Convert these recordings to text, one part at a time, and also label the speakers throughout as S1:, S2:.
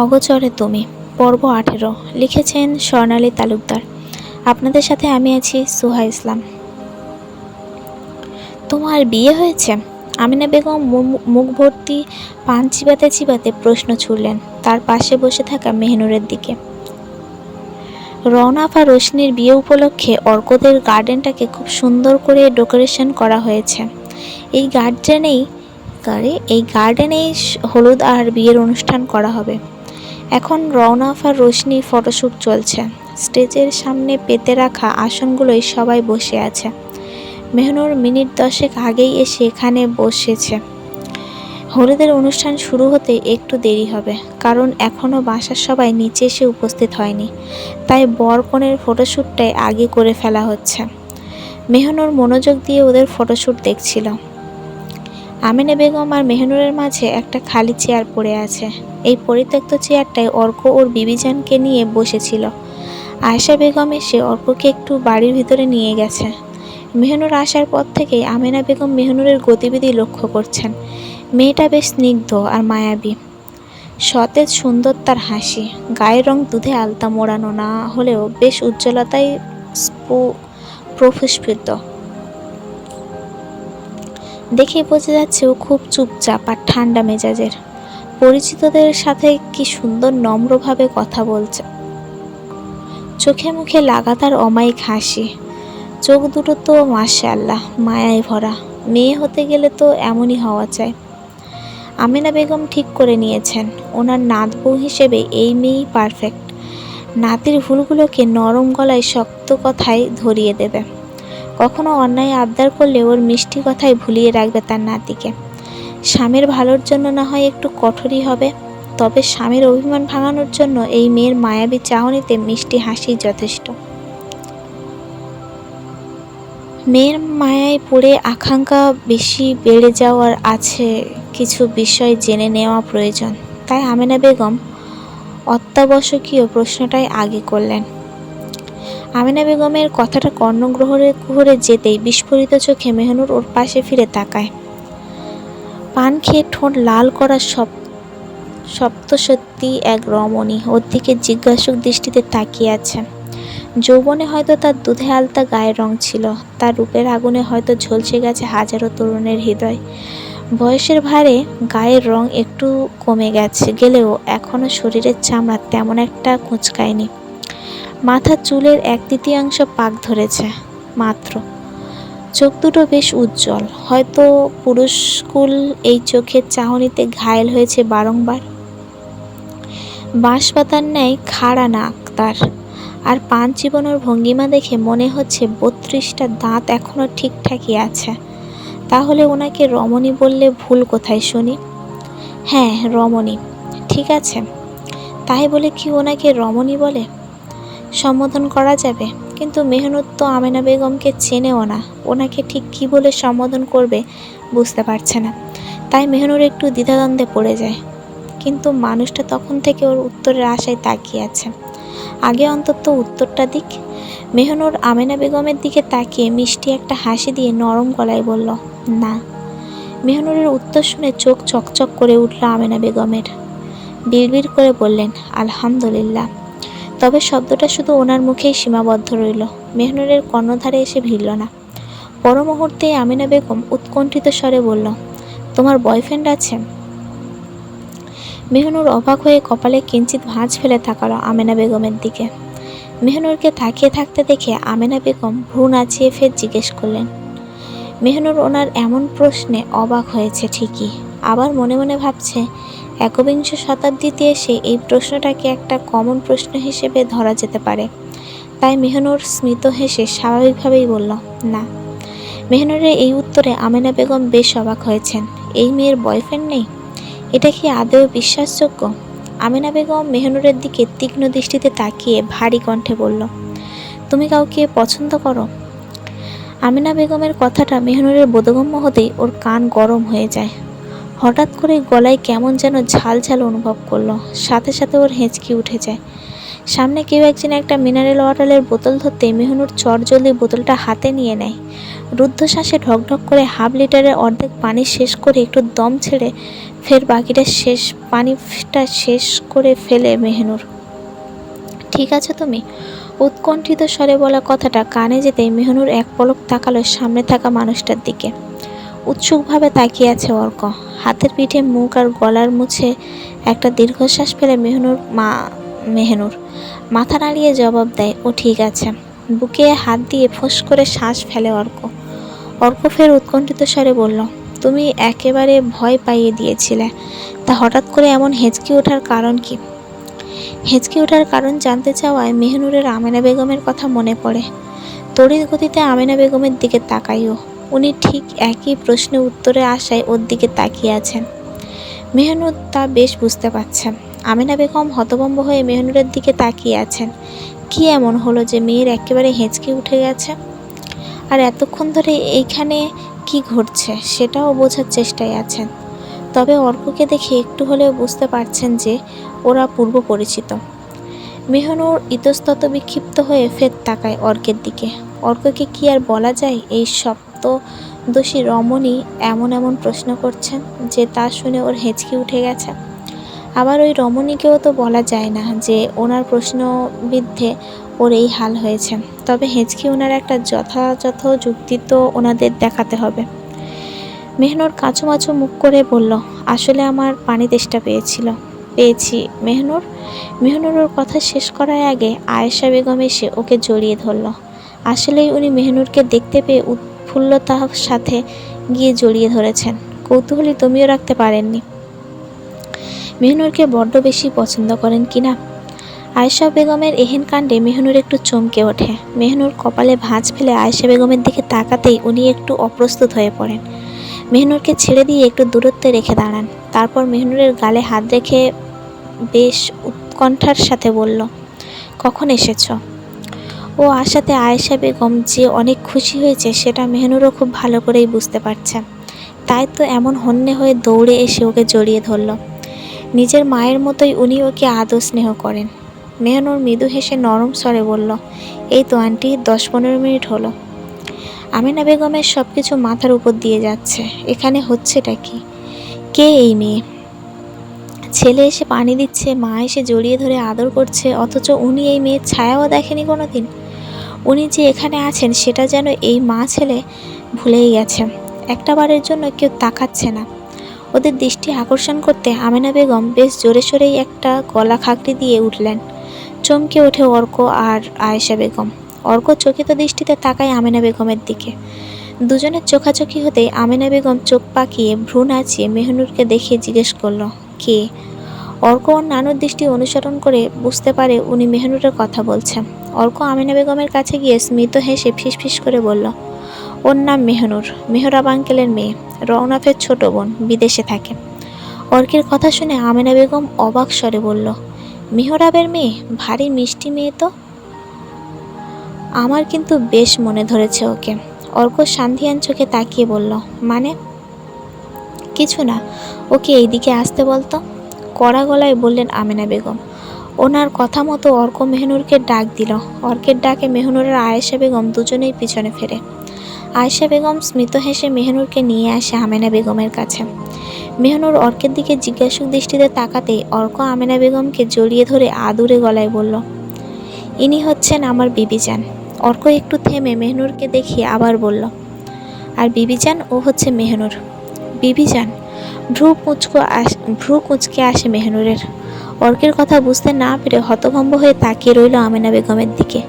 S1: অগচরে তুমি। পর্ব আঠেরো। লিখেছেন স্বর্ণালী তালুকদার। আপনাদের সাথে আমি আছি সুহা ইসলাম। তোমার বিয়ে হয়েছে? আমিনা বেগম মুখ ভর্তি পান চিবাতে চিবাতে প্রশ্ন ছুড়লেন, তার পাশে বসে থাকা মেহনুরের দিকে। রওনা বা রোশনির বিয়ে উপলক্ষে অর্কদের গার্ডেনটাকে খুব সুন্দর করে ডেকোরেশন করা হয়েছে। এই গার্ডেনেই এই গার্ডেনেই হলুদ আর বিয়ের অনুষ্ঠান করা হবে। এখন রওনাফ রোশনি ফটোশ্যুট চলছে। স্টেজের সামনে পেতে রাখা আসনগুলোয় সবাই বসে আছে। মেহনুর মিনিট দশেক আগেই এসে এখানে বসেছে। হলুদের অনুষ্ঠান শুরু হতে একটু দেরি হবে, কারণ এখনও বাসার সবাই নিচে এসে উপস্থিত হয়নি। তাই বর কনের ফটোশ্যুটটাই আগে করে ফেলা হচ্ছে। মেহনুর মনোযোগ দিয়ে ওদের ফটোশ্যুট দেখছিল। আমিনা বেগম আর মেহনুরের মাঝে একটা খালি চেয়ার পড়ে আছে। এই পরিত্যক্ত চেয়ারটায় অর্ক ওর বিবিজানকে নিয়ে বসেছিল। আয়েশা বেগম এসে অর্ককে একটু বাড়ির ভিতরে নিয়ে গেছে। মেহনুর আসার পর থেকেই আমিনা বেগম মেহনুরের গতিবিধি লক্ষ্য করছেন। মেয়েটা বেশ স্নিগ্ধ আর মায়াবী। সতেজ সুন্দর তার হাসি, গায়ের রং দুধে আলতা মোড়ানো না হলেও বেশ উজ্জ্বলতায় প্রফুস্ফুত দেখে বোঝা যাচ্ছে ও খুব চুপচাপ আর ঠান্ডা মেজাজের। পরিচিতদের সাথে কি সুন্দর নম্রভাবে কথা বলছে। চোখে মুখে লাগাতার অমায়িক হাসি। চোখ দুটো তো মাশাআল্লাহ, মায়ায় ভরা। মেয়ে হতে গেলে তো এমনই হওয়া চাই। আমিনা বেগম ঠিক করে নিয়েছেন। ওনার নাত বউ হিসেবে এই মেয়েই পারফেক্ট নাতির ভুলগুলোকে নরম গলায় শক্ত কথায় ধরিয়ে দেবে। কখনো অন্যায় আবদার করলে ওর মিষ্টি কথায় ভুলিয়ে রাখবে তার নাতিকে। স্বামীর ভালোর জন্য না হয় একটু কঠোরই হবে, তবে স্বামীর অভিমান ভাঙানোর জন্য এই মেয়ের মায়াবী চাহনিতে মিষ্টি হাসি যথেষ্ট। মেয়ের মায়ায় পড়ে আকাঙ্ক্ষা বেশি বেড়ে যাওয়ার আছে কিছু বিষয় জেনে নেওয়া প্রয়োজন। তাই আমেনা বেগম অত্যাবশ্যকীয় প্রশ্নটাই আগে করলেন। আমিনা বেগমের কথাটা কর্ণগ্রহরে কুহরে যেতেই বিস্ফোরিত চোখে মেহনুর ওর পাশে ফিরে তাকায়। পান খেয়ে ঠোঁট লাল করা সব সপ্ত সত্যি এক রমণী ওর দিকে জিজ্ঞাসুক দৃষ্টিতে তাকিয়ে আছে। যৌবনে হয়তো তার দুধে আলতা গায়ের রং ছিল, তার রূপের আগুনে হয়তো ঝলসে গেছে হাজারো তরুণের হৃদয়। বয়সের ভারে গায়ের রং একটু কমে গেছে, গেলেও এখনও শরীরের চামড়া তেমন একটা কুঁচকায়নি। মাথার চুলের এক তৃতীয়াংশ পাক ধরেছে, মাত্র। চোখ দুটো বেশ উজ্জ্বল। হয়তো পুরুষকুল এই চোখের চাহনিতে ঘায়েল হয়েছে বারংবার। বাঁশপাতার ন্যায় খাড়া নাক তার। আর পান চিবানোর ভঙ্গিমা দেখে মনে হচ্ছে বত্রিশটা দাঁত এখনও ঠিকঠাকই আছে। তাহলে ওনাকে রমণী বললে ভুল কোথায় শুনি? হ্যাঁ রমণী। ঠিক আছে। তাই বলে কি ওনাকে রমণী বলে? সম্বোধন করা যাবে। কিন্তু মেহনুত তো আমেনা বেগমকে চেনেও না। ওনাকে ঠিক কী বলে সম্বোধন করবে বুঝতে পারছে না। তাই মেহনুর একটু দ্বিধাদ্বন্দ্বে পড়ে যায়। কিন্তু মানুষটা তখন থেকে ওর উত্তরের আশায় তাকিয়ে আছে। আগে অন্তত উত্তরটা দিক। মেহনুর আমেনা বেগমের দিকে তাকিয়ে মিষ্টি একটা হাসি দিয়ে নরম গলায় বলল, না। মেহনুরের উত্তর শুনে চোখ চকচক করে উঠল আমেনা বেগমের। বিড়বিড় করে বললেন, আলহামদুলিল্লাহ। তবে শব্দটা শুধু ওনার মুখেই সীমাবদ্ধ রইল। মেহনুরের কর্ণধারে এসে ভিড়ল না। পর মুহূর্তেই আমিনা বেগম উৎকণ্ঠিত স্বরে বলল, তোমার বয়ফ্রেন্ড আছে? মেহনুর অবাক হয়ে কপালে কিঞ্চিত ভাঁজ ফেলে তাকালো আমেনা বেগমের দিকে। মেহনুরকে তাকিয়ে থাকতে দেখে আমেনা বেগম ভ্রু নাচিয়ে ফের জিজ্ঞেস করলেন, মেহনুর ওনার এমন প্রশ্নে অবাক হয়েছে ঠিকই। আবার মনে মনে ভাবছে একবিংশ শতাব্দীতে এসে এই প্রশ্নটাকে একটা কমন প্রশ্ন হিসেবে ধরা যেতে পারে। তাই মেহনুর স্মিত হেসে স্বাভাবিকভাবেই বলল, না। মেহনুরের এই উত্তরে আমেনা বেগম বেশ অবাক হয়েছেন। এই মেয়ের বয়ফ্রেন্ড নেই? এটা কি আদৌ বিশ্বাসযোগ্য? আমেনা বেগম মেহনুরের দিকে তীক্ষ্ণ দৃষ্টিতে তাকিয়ে ভারী কণ্ঠে বলল, তুমি কাউকে পছন্দ করো? আমিনা বেগমের কথাটা মেহনুরের বোধগম্য হতেই ওর কান গরম হয়ে যায়। হঠাৎ করে গলায় কেমন যেন ঝাল ঝাল অনুভব করল। সাথে সাথে ওর হেঁচকি উঠে যায়। সামনে কেউ একজন একটা মিনারেল ওয়াটারের বোতল ধরতে মেহনুর চট জলদি বোতলটা হাতে নিয়ে নেয়। রুদ্ধশ্বাসে ঢকঢক করে হাফ লিটারের অর্ধেক পানি শেষ করে একটু দম ছেড়ে ফের বাকিটা শেষ, পানিটা শেষ করে ফেলে মেহনুর। ঠিক আছে তুমি? উৎকণ্ঠিত স্বরে বলা কথাটা কানে যেতেই মেহনুর এক পলক তাকালো সামনে থাকা মানুষটার দিকে। উৎসুকভাবে তাকিয়ে আছে অর্ক। হাতের পিঠে মুখ আর গলার মুছে একটা দীর্ঘশ্বাস ফেলে মেহনুর মা, মেহনুর। মাথা নাড়িয়ে জবাব দেয়, ও ঠিক আছে। বুকে হাত দিয়ে ফোঁস করে শ্বাস ফেলে অর্ক। অর্ক ফের উৎকণ্ঠিত স্বরে বলল, তুমি একেবারে ভয় পাইয়ে দিয়েছিলে। তা হঠাৎ করে এমন হেঁচকি ওঠার কারণ কি? হেঁচকি ওঠার কারণ জানতে চাওয়ায় মেহনুরের আমেনা বেগমের কথা মনে পড়ে। তড়িৎ গতিতে আমেনা বেগমের দিকে তাকাইও। উনি ঠিক একই প্রশ্নের উত্তরে আসায় ওর দিকে তাকিয়ে আছেন। মেহনুর তা বেশ বুঝতে পারছেন। আমিনা বেগম হতভম্ব হয়ে মেহনুরের দিকে তাকিয়ে আছেন। কি এমন হলো যে মেয়ের একেবারে হেঁচকে উঠে গেছে? আর এতক্ষণ ধরে এইখানে কি ঘটছে সেটাও বোঝার চেষ্টায় আছেন। তবে অর্ককে দেখে একটু হলেও বুঝতে পারছেন যে ওরা পূর্ব পরিচিত। মেহনুর ইতস্তত বিক্ষিপ্ত হয়ে ফের তাকায় অর্কের দিকে। অর্ককে কি আর বলা যায় এই সপ্ত দোষী রমণী এমন এমন প্রশ্ন করছেন যে তা শুনে ওর হেঁচকি উঠে গেছে। আবার ওই রমণীকেও তো বলা যায় না যে ওনার প্রশ্নবিদ্ধে ওর এই হাল হয়েছে। তবে হেঁচকি ওনার একটা যথাযথ যুক্তি তো ওনাদের দেখাতে হবে। মেহনুর কাঁচুমাচু মুখ করে বলল, আসলে আমার পানি তেষ্টা পেয়েছিল। পেয়েছি, মেহনুর। মেহনুর ওর কথা শেষ করার আগে আয়েশা বেগম এসে ওকে জড়িয়ে ধরল। আসলেই উনি মেহনুরকে দেখতে পেয়ে উৎফুল্লতার সাথে গিয়ে জড়িয়ে ধরেছেন। কৌতূহলী তুমিও রাখতে পারেননি। মেহনুরকে বড্ড বেশি পছন্দ করেন কিনা আয়েশা বেগমের এহেন কাণ্ডে মেহনুর একটু চমকে ওঠে। মেহনুর কপালে ভাঁজ ফেলে আয়েশা বেগমের দিকে তাকাতেই উনি একটু অপ্রস্তুত হয়ে পড়েন। মেহনুরকে ছেড়ে দিয়ে একটু দূরত্বে রেখে দাঁড়ান। তারপর মেহনুরের গালে হাত রেখে বেশ উৎকণ্ঠার সাথে বলল, কখন এসেছ? ও আশাতে আয়েশা বেগম যে অনেক খুশি হয়েছে, সেটা মেহনুরও খুব ভালো করেই বুঝতে পারছে। তাই তো এমন হন্যে হয়ে দৌড়ে এসে ওকে জড়িয়ে ধরল। নিজের মায়ের মতোই উনি ওকে আদর স্নেহ করেন। মেহনুর মৃদু হেসে নরম স্বরে বলল, এই তো আন্টি, দশ পনেরো মিনিট হলো। আমিনা বেগমের সব কিছু মাথার উপর দিয়ে যাচ্ছে। এখানে হচ্ছেটা কি? কে এই মেয়ে? ছেলে এসে পানি দিচ্ছে, মা এসে জড়িয়ে ধরে আদর করছে, অথচ উনি এই মেয়ের ছায়াও দেখেনি কোনো দিন উনি যে এখানে আছেন সেটা যেন এই মা ছেলে ভুলেই গেছে। একটা বারের জন্য কেউ তাকাচ্ছে না। ওদের দৃষ্টি আকর্ষণ করতে আমেনা বেগম বেশ জোরে সোরেই একটা গলা খাকড়ি দিয়ে উঠলেন। চমকে ওঠে অর্ক আর আয়েশা বেগম। অর্ক চকিত দৃষ্টিতে তাকায় আমেনা বেগমের দিকে। দুজনের চোখাচোখি হতেই আমেনা বেগম চোখ পাকিয়ে ভ্রু নাচিয়ে মেহনুরকে দেখিয়ে জিজ্ঞেস করল, কে? অর্ক ওর নানুর দৃষ্টি অনুসরণ করে বুঝতে পারে উনি মেহনুরের কথা বলছেন। অর্ক আমিনা বেগমের কাছে গিয়ে স্মিত হেসে ফিসফিস করে বলল, ওর নাম মেহনুর মেহরাব আঙ্কেলের মেয়ে রওনাফের ছোট বোন, বিদেশে থাকে। অর্কের কথা শুনে আমিনা বেগম অবাক স্বরে বলল, মেহরাবের মেয়ে? ভারী মিষ্টি মেয়ে তো? আমার কিন্তু বেশ মনে ধরেছে ওকে। অর্ক সান্ধিয়ান চোখে তাকিয়ে বলল মানে? কিছু না, ওকে এইদিকে আসতে বলতো? কড়া গলায় বললেন আমিনা বেগম ওনার কথা মতো অর্ক মেহনুরকে ডাক দিল। অর্কের ডাকে মেহনুরের আয়েশা বেগম দুজনেই পিছনে ফেরে। আয়েশা বেগম স্মিত হেসে মেহনুরকে নিয়ে আসে আমেনা বেগমের কাছে। মেহনুর অর্কের দিকে জিজ্ঞাসুক দৃষ্টিতে তাকাতেই অর্ক আমেনা বেগমকে জড়িয়ে ধরে আদুরে গলায় বলল, ইনি হচ্ছেন আমার বিবিজান। অর্ক একটু থেমে মেহনুরকে দেখিয়ে আবার বলল, আর বিবিজান? ও হচ্ছে মেহনুর। বিবিজান? ভ্রু কুচকো আস, ভ্রু কুচকে আসে মেহনুরের। অর্কের কথা বুঝতে না পেরে হতভম্ব হয়ে তাকিয়ে রইল আমিনা বেগমের দিকে।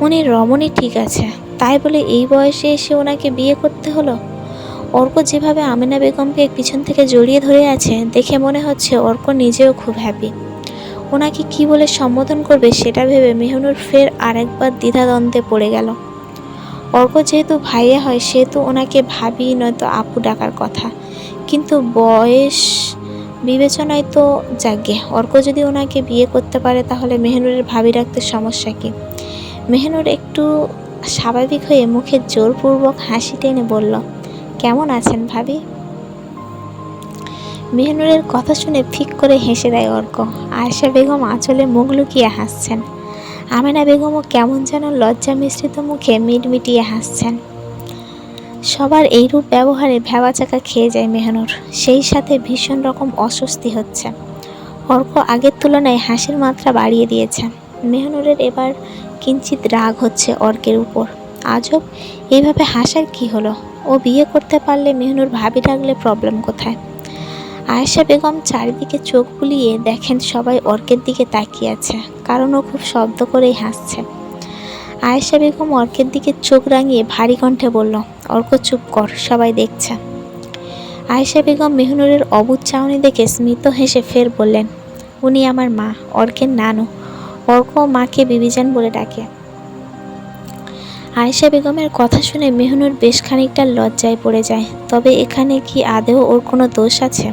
S1: উনি, রমণী ঠিক আছে। তাই বলে এই বয়সে এসে ওনাকে বিয়ে করতে হলো? অর্ক যেভাবে আমিনা বেগমকে পিছন থেকে জড়িয়ে ধরে আছে, দেখে মনে হচ্ছে অর্ক নিজেও খুব হ্যাপি ওনাকে কি বলে সম্বোধন করবে সেটা ভেবে মেহনুর ফের আরেকবার দ্বিধাদ্বন্দ্বে পড়ে গেল। অর্ক যেহেতু ভাইয়া হয়, সেহেতু ওনাকে ভাবি নয়তো আপু ডাকার কথা। কিন্তু বয়স বিবেচনায় তো যাগে। অর্ক যদি ওনাকে বিয়ে করতে পারে, তাহলে মেহনুরের ভাবি রাখতে সমস্যা কি? মেহনুর একটু স্বাভাবিক হয়ে মুখে জোরপূর্বক হাসি টেনে বলল, কেমন আছেন ভাবি? মেহনুরের কথা শুনে ফিক করে হেসে দেয় অর্ক। আয়েশা বেগম আঁচলে মুখ লুকিয়ে হাসছেন। আমেনা বেগমও কেমন যেন লজ্জা মিশ্রিত মুখে মিটমিটিয়ে হাসছেন। সবার এইরূপ ব্যবহারে ভেবা চাকা খেয়ে যায় মেহনুর। সেই সাথে ভীষণ রকম অস্বস্তি হচ্ছে। অর্ক আগের তুলনায় হাসির মাত্রা বাড়িয়ে দিয়েছে। মেহনুরের এবার কিঞ্চিত রাগ হচ্ছে অর্কের উপর। আজব, এইভাবে হাসার কি হলো? ও বিয়ে করতে পারলে মেহনুর ভাবি রাখলে প্রবলেম কোথায়? আয়েশা বেগম চারিদিকে চোখ বুলিয়ে দেখেন সবাই অর্কের দিকে তাকিয়ে আছে, কারণ ও খুব শব্দ করেই হাসছে। আয়েশা বেগম অর্কের দিকে চোখ রাঙিয়ে ভারী কণ্ঠে বলল, অর্ক, চুপ কর, সবাই দেখছে। আয়েশা বেগম মেহনুরের অবুজ চাউনি দেখে স্মিত হেসে ফের বললেন, উনি আমার মা, অর্কের নানু। অর্ক মাকে বিবিজান বলে ডাকে। আয়েশা বেগমের কথা শুনে মেহনুর বেশ খানিকটা লজ্জায় পড়ে যায়, তবে এখানে কি আদেও ওর কোনো দোষ আছে?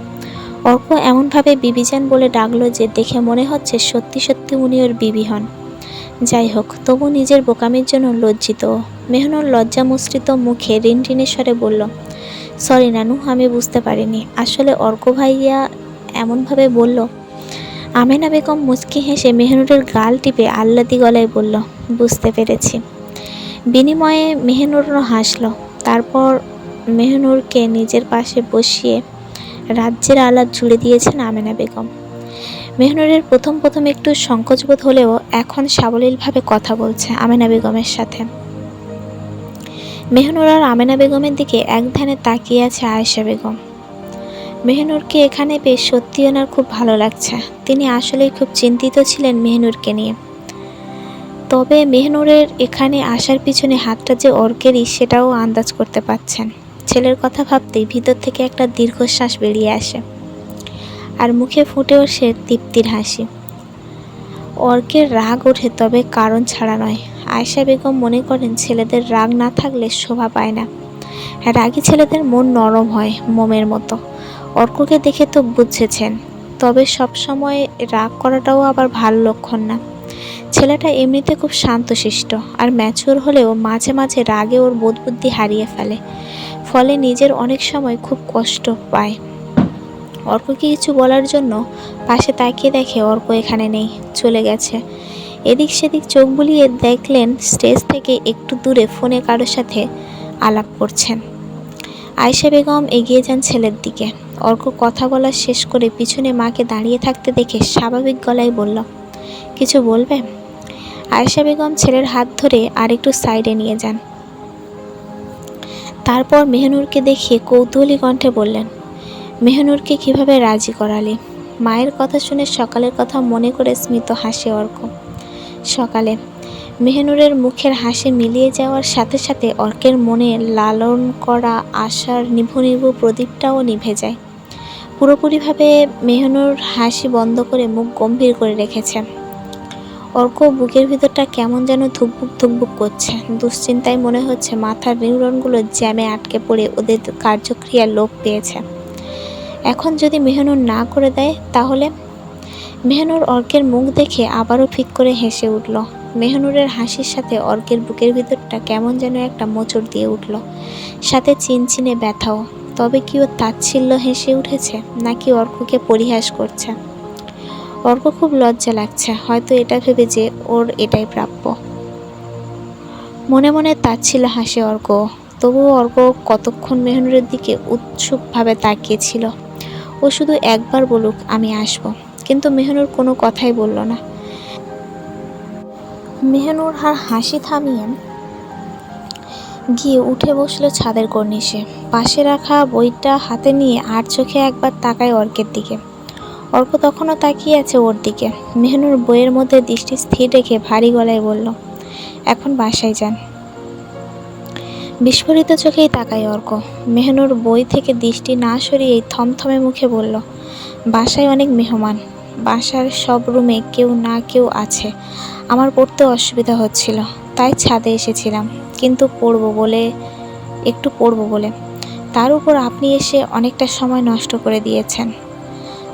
S1: অর্ক এমনভাবে বিবিজান বলে ডাকলো যে দেখে মনে হচ্ছে সত্যি সত্যি উনি ওর বিবি হন। যাই হোক তবু নিজের বোকামির জন্য লজ্জিত। মেহনুর লজ্জা মুশ্রিত মুখে রিন স্বরে বলল, সরি নানু, আমি বুঝতে পারিনি। আসলে অর্ক ভাইয়া এমনভাবে বলল, আমেনা বেগম মুচকি হেসে মেহনুরের গাল টিপে আহ্লাদি গলায় বলল, বুঝতে পেরেছি। বিনিময়ে মেহনুরও হাসল। তারপর মেহনুরকে নিজের পাশে বসিয়ে রাজ্যের আলাপ জুড়ে দিয়েছেন আমেনা বেগম। মেহনুরের প্রথম প্রথম একটু সংকোচবোধ হলেও এখন সাবলীলভাবে কথা বলছে আমেনা বেগমের সাথে। মেহনুর আর আমেনা বেগমের দিকে এক ধ্যানে তাকিয়ে আছে আয়েশা বেগম। মেহনুরকে এখানে পেয়ে সত্যি ওনার খুব ভালো লাগছে। তিনি আসলেই খুব চিন্তিত ছিলেন মেহনুরকে নিয়ে। তবে মেহনুরের এখানে আসার পিছনে হাতটা যে অর্কেরই সেটাও আন্দাজ করতে পারছেন। ছেলের কথা ভাবতেই ভিতর থেকে একটা দীর্ঘশ্বাস বেরিয়ে আসে। আর মুখে ফুটে ওঠে তৃপ্তির হাসি। অর্কের রাগ ওঠে তবে কারণ ছাড়া নয়। আয়শা বেগম মনে করেন ছেলেদের রাগ না থাকলে শোভা পায় না। রাগী ছেলেদের মন নরম হয় মোমের মতো। অর্ককে দেখে তো বুঝেছেন, তবে সবসময় রাগ করাটাও আবার ভালো লক্ষণ না। ছেলেটা এমনিতে খুব শান্তশিষ্ট আর ম্যাচিওর হলেও মাঝে মাঝে রাগে ওর বোধবুদ্ধি হারিয়ে ফেলে। ফলে নিজের অনেক সময় খুব কষ্ট পায়। অর্ককে কিছু বলার জন্য পাশে তাকিয়ে দেখে অর্ক এখানে নেই, চলে গেছে। এদিক সেদিক চোখ বুলিয়ে দেখলেন স্টেজ থেকে একটু দূরে ফোনে কারোর সাথে আলাপ করছেন। আয়েশা বেগম এগিয়ে যান ছেলের দিকে। অর্ক কথা বলা শেষ করে পিছনে মাকে দাঁড়িয়ে থাকতে দেখে স্বাভাবিক গলায় বলল, কিছু বলবে? আয়েশা বেগম ছেলের হাত ধরে আরেকটু সাইডে নিয়ে যান। তারপর মেহনুরকে দেখিয়ে কৌতূহলী কণ্ঠে বললেন মেহনুরকে কীভাবে রাজি করালে? মায়ের কথা শুনে সকালের কথা মনে করে স্মিত হাসে অর্ক। সকালে মেহনুরের মুখের হাসি মিলিয়ে যাওয়ার সাথে সাথে অর্কের মনে লালন করা আশার নিভু নিভু প্রদীপটাও নিভে যায়। পুরোপুরিভাবে মেহনুর হাসি বন্ধ করে মুখ গম্ভীর করে রেখেছে। অর্ক বুকের ভিতরটা কেমন যেন ধুকবুক ধুকবুক করছে। দুশ্চিন্তায় মনে হচ্ছে মাথার নিউরনগুলো জ্যামে আটকে পড়ে ওদের কার্যক্রিয়া লোপ পেয়েছে। এখন যদি মেহনুর না করে দেয়, তাহলে? মেহনুর অর্কের মুখ দেখে আবারও ফিক করে হেসে উঠল। মেহনুরের হাসির সাথে অর্কের বুকের ভিতরটা কেমন যেন একটা মোচড় দিয়ে উঠল। সাথে চিনচিনে ব্যথাও। তবে কি ও তাচ্ছিল্য হেসে উঠেছে, নাকি অর্ককে পরিহাস করছে? অর্ক খুব লজ্জা লাগছে, হয়তো এটা ভেবে যে ওর এটাই প্রাপ্য। মনে মনে তাচ্ছিল হাসে অর্ক। তবুও অর্ক কতক্ষণ মেহনুরের দিকে উৎসুকভাবে তাকিয়েছিল। ও শুধু একবার বলুক, আমি আসব। কিন্তু মেহনুর কোনো কথাই বলল না। মেহনুর আর হাসি থামিয়ে গিয়ে উঠে বসল ছাদের কর্নিশে। পাশে রাখা বইটা হাতে নিয়ে আর চোখে একবার তাকায় অর্কের দিকে। অর্ক তখনও তাকিয়ে আছে ওর দিকে। মেহনুর বইয়ের মধ্যে দৃষ্টি স্থির রেখে ভারী গলায় বলল, এখন বাসায় যান। বিস্ফোরিত চোখেই তাকায় অর্ক। মেহনুর বই থেকে দৃষ্টি না সরিয়েই থমথমে মুখে বলল, বাসায় অনেক মেহমান। বাসার সব রুমে কেউ না কেউ আছে। আমার পড়তে অসুবিধা হচ্ছিল, তাই ছাদে এসেছিলাম। কিন্তু পড়ব বলে, একটু পড়ব বলে। তার উপর আপনি এসে অনেকটা সময় নষ্ট করে দিয়েছেন।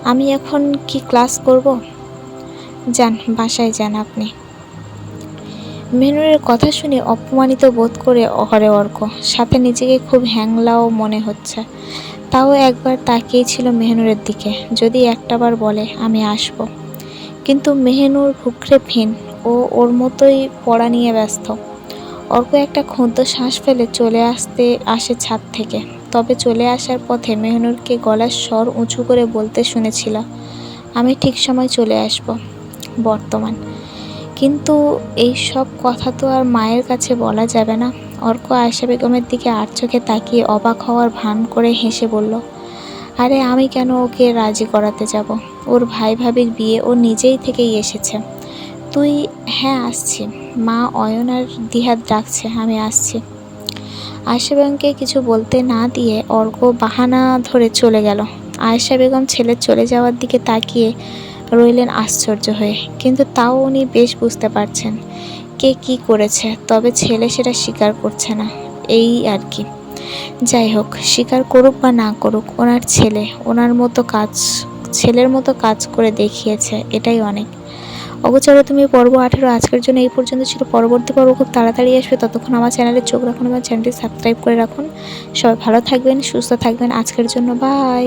S1: আমি এখন কি ক্লাস করব? যান, বাসায় যান আপনি। মেনুরের কথা শুনে অপমানিত বোধ করে অহরে অর্ক। সাথে নিজেকে খুব হ্যাংলাও মনে হচ্ছে। তাও একবার তাকিয়েছিল মেহনুরের দিকে। যদি একটাবার বলে, আমি আসব। কিন্তু মেহনুর ভুকরে ভিন ও ওর মতোই পড়া নিয়ে ব্যস্ত। অর্ক একটা ক্ষুদ্র শ্বাস ফেলে চলে আসতে আসে ছাদ থেকে। তবে চলে আসার পথে মেহনুরকে গলার স্বর উঁচু করে বলতে শুনেছিল, আমি ঠিক সময় চলে আসব। বর্তমান কিন্তু এই সব কথা তো আর মায়ের কাছে বলা যাবে না। অর্ক আয়সা বেগমের দিকে আর চোখে তাকিয়ে অবাক হওয়ার ভান করে হেসে বলল, আরে আমি কেন ওকে রাজি করাতে যাব? ওর ভাই ভাবির বিয়ে ও নিজেই থেকেই এসেছে। তুই হ্যাঁ আসছি। মা অয়ন আর দিহাত ডাকছে, আমি আসছি। আয়সা বেগমকে কিছু বলতে না দিয়ে অর্ক বাহানা ধরে চলে গেল। আয়েশা বেগম ছেলে চলে যাওয়ার দিকে তাকিয়ে রইলেন আশ্চর্য হয়ে। কিন্তু তাও উনি বেশ বুঝতে পারছেন কে কি করেছে, তবে ছেলে সেটা স্বীকার করছে না। এই আর কি। যাই হোক, স্বীকার করুক বা না করুক, ওনার ছেলে, ওনার মতো কাজ, ছেলের মতো কাজ করে দেখিয়েছে, এটাই অনেক। অগোচরে, তুমি পর্ব আঠেরো, আজকের জন্য এই পর্যন্ত ছিল। পরবর্তী পর্ব খুব তাড়াতাড়ি আসবে। ততক্ষণ আমার চ্যানেলে চোখ রাখুন আমার চ্যানেলটি সাবস্ক্রাইব করে রাখুন। সবাই ভালো থাকবেন, সুস্থ থাকবেন। আজকের জন্য বাই